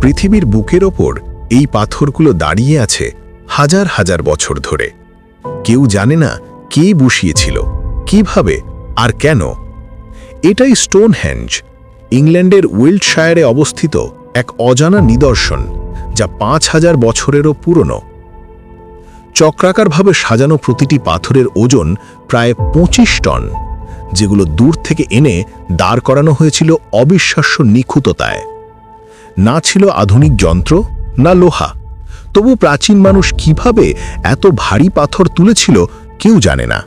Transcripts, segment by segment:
পৃথিবীর বুকের ওপর এই পাথরগুলো দাঁড়িয়ে আছে হাজার হাজার বছর ধরে। কেউ জানে না কে বসিয়েছিল, কীভাবে আর কেন। এটাই স্টোন স্টোনহ্যাঞ্জ ইংল্যান্ডের উইল্ডশায়ারে অবস্থিত এক অজানা নিদর্শন যা পাঁচ হাজার বছরেরও পুরনো। চক্রাকারভাবে সাজানো প্রতিটি পাথরের ওজন প্রায় পঁচিশ টন, যেগুলো দূর থেকে এনে দাঁড় করানো হয়েছিল অবিশ্বাস্য নিখুঁততায়। না ছিল আধুনিক যন্ত্র, না লোহা। তবু প্রাচীন মানুষ কীভাবে এত ভারী পাথর তুলেছিল কেউ জানে না।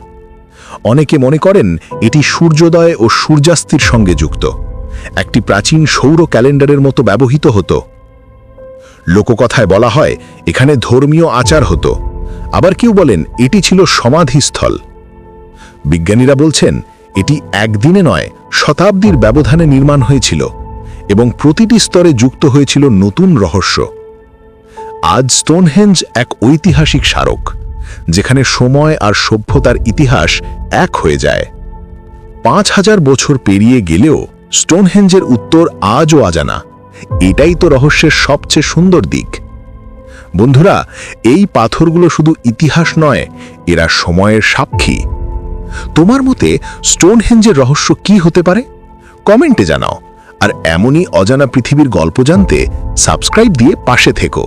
অনেকে মনে করেন এটি সূর্যোদয় ও সূর্যাস্তের সঙ্গে যুক্ত। একটি প্রাচীন সৌর ক্যালেন্ডারের মতো ব্যবহৃত হতো। লোককথায় বলা হয়, এখানে ধর্মীয় আচার হতো। আবার কেউ বলেন, এটি ছিল সমাধিস্থল। বিজ্ঞানীরা বলছেন, এটি একদিনে নয়, শতাব্দীর ব্যবধানে নির্মাণ হয়েছিল। এবং প্রতিটি স্তরে যুক্ত হয়েছিল নতুন রহস্য। আজ স্টোনহেঞ্জ এক ঐতিহাসিক স্মারক, যেখানে সময় আর সভ্যতার ইতিহাস এক হয়ে যায়। পাঁচ হাজার বছর পেরিয়ে গেলেও স্টোনহেঞ্জের উত্তর আজও আজানা এটাই তো রহস্যের সবচেয়ে সুন্দর দিক। বন্ধুরা, এই পাথরগুলো শুধু ইতিহাস নয়, এরা সময়ের সাক্ষী। তোমার মতে স্টোনহেঞ্জের রহস্য কি হতে পারে? কমেন্টে জানাও। আর এমনই অজানা পৃথিবীর গল্প জানতে সাবস্ক্রাইব দিয়ে পাশে থেকো।